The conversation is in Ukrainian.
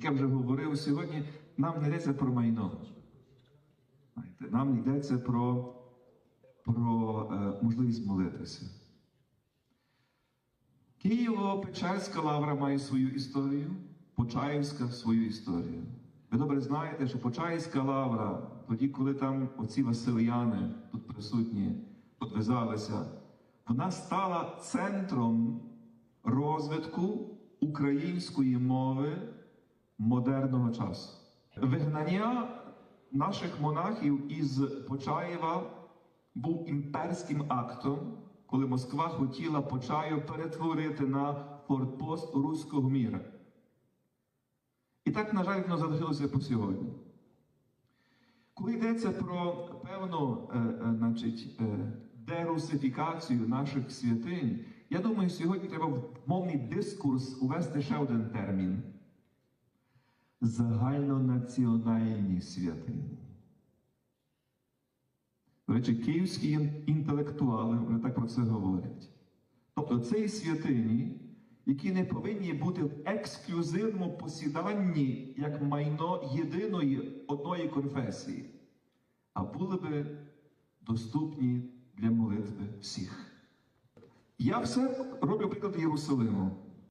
Як я вже говорив сьогодні, нам не йдеться про майно. Нам йдеться про, про е, можливість молитися. Києво-Печерська лавра має свою історію, Почаївська свою історію. Ви добре знаєте, що Почаївська лавра, тоді, коли там оці Василияни тут присутні, подвизалися, вона стала центром розвитку української мови модерного часу. Вигнання наших монахів із Почаєва був імперським актом, коли Москва хотіла Почаєв перетворити на фортпост руського міра. І так, на жаль, воно залишилося по сьогодні. Коли йдеться про певну е, е, значить, е, дерусифікацію наших святинь, я думаю, сьогодні треба в мовний дискурс увести ще один термін загальнонаціональні святині. До речі, київські інтелектуали вони так про це говорять. Тобто це і святині, які не повинні бути в ексклюзивному посіданні як майно єдиної одної конфесії, а були би доступні для молитви всіх. Я все роблю приклад Єрусалиму.